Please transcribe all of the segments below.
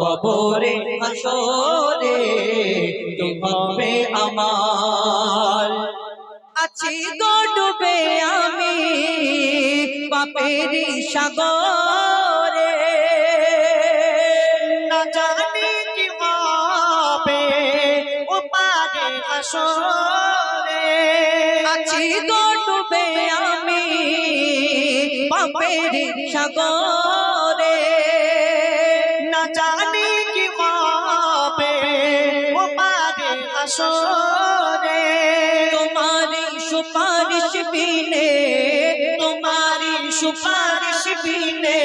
কবরে হাসরে হবে আমার। আছি গো ডুবে আমি পাপেরি সাগরে। না জানি কি হবে ও আসরে আছি গো ডুবে আমি জানি কি হবে ও পারে আসরে তোমারি সুপারিশ বিনে তোমারি সুপারিশ বিনে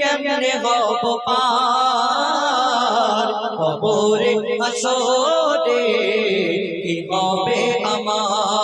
কেমনে হব পার? কবরে হাসরে কি হবে আমার?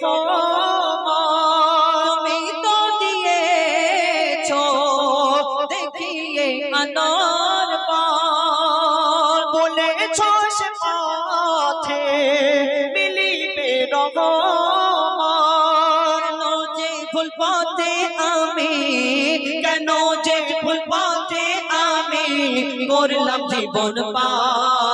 তুমি তো দিয়েছ। দেখিয়ে আলোর পর। বলেছ সে পথে মিলিবে রহমান যে ভুল আমি, কেন যে ভুল পথে আমি করলাম জীবন পার।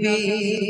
নবী